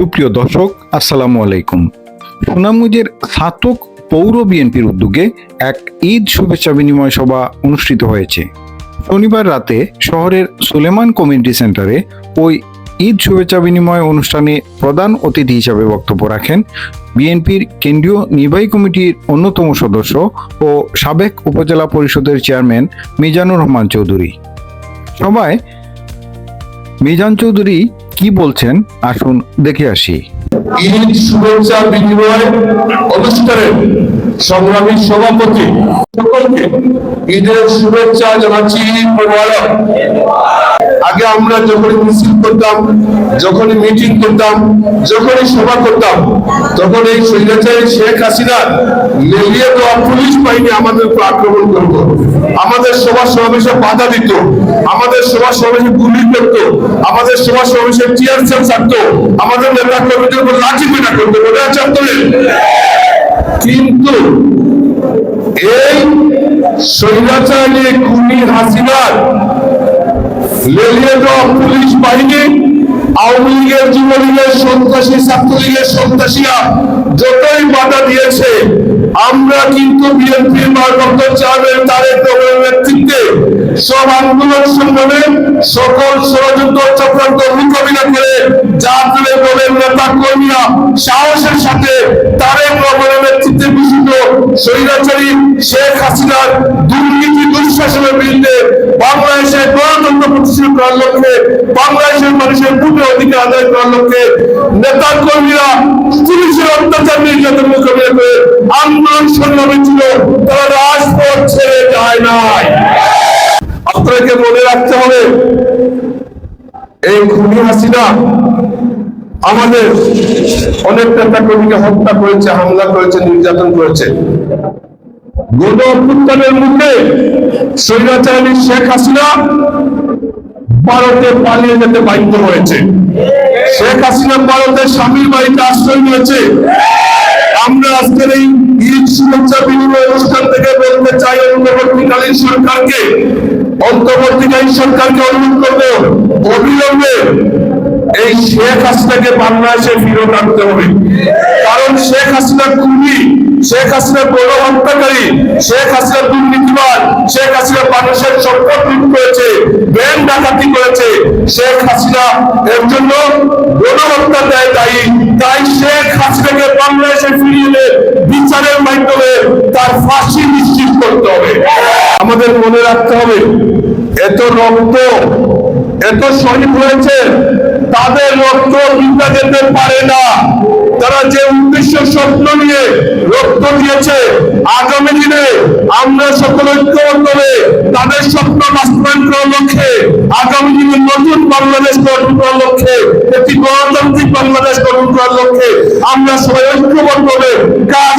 সুপ্রিয় দর্শক, আসসালামু আলাইকুম। সুনামগঞ্জের স্নাতক পৌর বিএনপির উদ্যোগে এক ঈদ শুভেচ্ছা বিনিময় সভা অনুষ্ঠিত হয়েছে। শনিবার রাতে শহরের সুলেমান কমিউনিটি সেন্টারে ওই ঈদ শুভেচ্ছা বিনিময় অনুষ্ঠানে প্রধান অতিথি হিসাবে বক্তব্য রাখেন বিএনপির কেন্দ্রীয় নির্বাহী কমিটির অন্যতম সদস্য ও সাবেক উপজেলা পরিষদের চেয়ারম্যান মিজানুর রহমান চৌধুরী। সবাই মিজান চৌধুরী কি বলছেন? আসুন দেখে আসি। ঈদ শুভেচ্ছা বিনিময় অনুষ্ঠানে সংগ্রামী সভাপতি। সকলকে ঈদের শুভেচ্ছা জানাচ্ছি আগে আমরা যখন মিছিল করতাম, যখনই মিটিং করতাম, যখনই সভা করতাম, তখন এই স্বৈরাচারী শেখ হাসিনা লেলিয়ে দেওয়া পুলিশ বাহিনী আমাদের উপর আক্রমণ করত। আমাদের সভা সমাবেশে বাধা দিত। আমাদের সভা সমাবেশে গুলি করত। আমাদের সভা সমাবেশে টিয়ার সেল ছাড়তো। আমাদের নেতা কর্মীদের উপর লাঠি পেটা করতো। মনে আছে কিন্তু এই স্বৈরাচারী খুনি হাসিনার লেলিয়ে দেওয়া পুলিশ বাহিনী, আওয়ামী লীগের যুবলীগের সন্ত্রাসী, ছাত্রলীগের সন্ত্রাসীরা যতই বাধা দিয়েছে, আমরা কিন্তু বিএনপির ভারপ্রাপ্ত চেয়ারম্যান তারেক রহমানের নেতৃত্বে সব আন্দোলন সংগ্রামে সকল ষড়যন্ত্র চক্রান্ত মোকাবিলা করে নেতা সাহসের সাথে তারেক রহমানের নেতৃত্বে ঘোষিত স্বৈরাচারী শেখ হাসিনার দুর্নীতি দুঃশাসনের বিরুদ্ধে বাংলাদেশের গণতন্ত্র প্রতিষ্ঠিত করার লক্ষ্যে, বাংলাদেশের মানুষের ভূমি অধিকার আদায় করার লক্ষ্যে নেতা কর্মীরা পুলিশের অত্যাচার নির্যাতন মোকাবিলা করে আন্দোলন সংগ্রামে ছিল, তারা রাজপথ ছেড়ে যায় নাই। আপনাকে মনে রাখতে হবে, এই খুনি হাসিনা আমাদের অনেক নেতা কর্মীকে হত্যা করেছে, হামলা করেছে, নির্যাতন করেছে। মুখে শেখ হাসিনা ভারতে পালিয়ে যেতে বাধ্য হয়েছে। শেখ হাসিনা ভারতের স্বামীর বাড়িতে আশ্রয় নিয়েছে। আমরা আজকের এই ঈদ শুভেচ্ছা বিনিময় অনুষ্ঠান থেকে বলতে চাই অন্তর্বর্তীকালীন সরকারকে অন্তর্বর্তীকালীন সরকারকে অনুরোধ করব, অবিলম্বে এই শেখ হাসিনাকে বাংলাদেশে ফিরত আনতে হবে। কারণ শেখ হাসিনা খুনি, শেখ হাসিনা বড় হত্যাকারী শেখ হাসিনা দুর্নীতিবাদ শেখ হাসিনা মানুষের সম্পদ লুট করেছে, ব্যাংক ডাকাতি করেছে, শেখ হাসিনা এর জন্য গণহত্যা দেয় দায়ী। তাই শেখ হাসিনাকে বাংলাদেশে ফিরিয়ে বিচারের মাধ্যমে তার ফাঁসি নিশ্চিত করতে হবে। আমাদের মনে রাখতে হবে, এত রক্ত, এত শহীদ হয়েছে তাদের রক্ত বৃদ্ধা যেতে পারে না। তারা যে উদ্দেশ্য স্বপ্ন নিয়ে রক্ত দিয়েছে, আগামী দিনে আমরা সকল ঐক্যবদ্ধ হয়ে তাদের স্বপ্ন বাস্তবায়ন করার লক্ষ্যে, আগামী দিনে নতুন বাংলাদেশ গঠন করার লক্ষ্যে, একটি গণতান্ত্রিক বাংলাদেশ গঠন করার লক্ষ্যে আমরা সবাই ঐক্যবদ্ধ হয়ে কাজ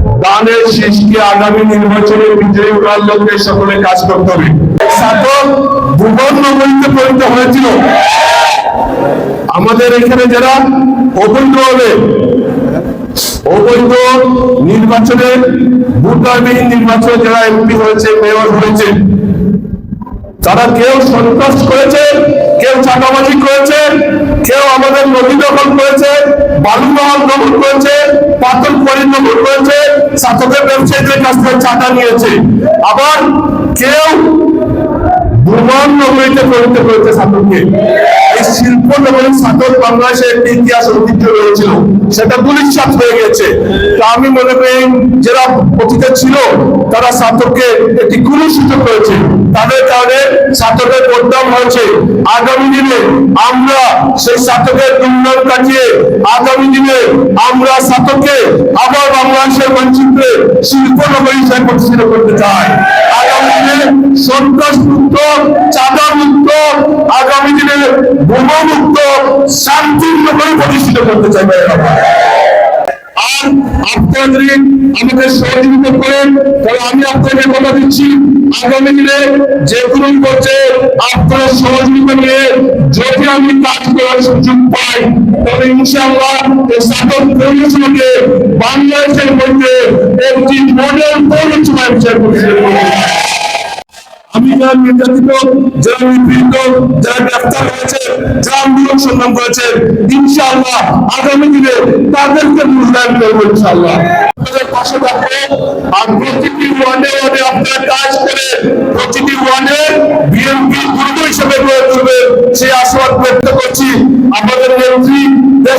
দানের শীষকে আগামী নির্বাচনে বিজয়ী করার লক্ষ্যে সকলে কাজ করতে হবে। আমাদের এখানে যারা অবৈধভাবে অবৈধ নির্বাচনে ভোটারবিহীন নির্বাচনে যারা এমপি হয়েছে, মেয়র হয়েছে, তারা কেউ সন্ত্রাস করেছে, কেউ চাঁদাবাজি করেছে, কেউ আমাদের নদী দখল করেছে, বালুমহল দখল করেছে, পাথর পরি দখল করেছে ছাত্রদের ব্যবসায়ীদের কাছ থেকে চাঁদা নিয়েছে। আবার কেউ দুর্মান নগরীতে পরিণত করেছে ছাত্রকে। শিল্প নগরী একটি ইতিহাস ঐতিহ্য রয়েছিল, সেটা হয়ে গেছে। তা আমি মনে করি যারা অতীতে ছিল, তারা ছাত্রকে একটি কুলুষিত করেছে। তাদের কারণে ছাত্রদের বদনাম হয়েছে। আগামী দিনে আমরা সেই ছাত্রদের দুর্নাম কাটিয়ে, আগামী দিনে আমরা ছাত্রকে আবার বাংলাদেশের মানচিত্রে শিল্প নগরী হিসেবে প্রতিষ্ঠিত করতে চাই। সন্ত্রাস মুক্ত আগামী দিনে বোমা শান্তির নগরী প্রতিষ্ঠিত করতে চাই ভাইয়েরা। চান আপনারা আমাদের সহযোগিতা করেন, তাহলে আমি আপনাকে কথা দিচ্ছি আগামী দিনে যে কোনো পর্যায়ে আপনারা সহযোগিতা নিয়ে যদি আমি কাজ করার সুযোগ পাই, তবে ইনশাআল্লাহ এই সাধন পৌরসভাকে বাংলাদেশের মধ্যে একটি মডেল হিসেবে পরিচিত করব। আমি যারা যারা আগামী দিনে তাদেরকে মূল্যায়ন আর প্রতিটি ওয়ার্ডে কাজ করে ওয়ার্ডে বিএনপি দুর্গ হিসেবে গড়ে তুলবে সেই আশাবাদ ব্যক্ত করছি আমাদের নেত্রী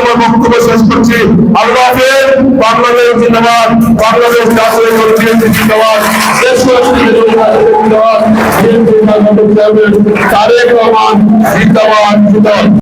আমার বক্তব্য শেষ করছি। আল্লাহ হাফেজ। বাংলাদেশ জিন্দাবাদ। বাংলাদেশ জাতীয় কংগ্রেস জিন্দাবাদ। দেশ জিন্দাবাদ। তারেক রহমান জিন্দাবাদ জিন্দাবাদ।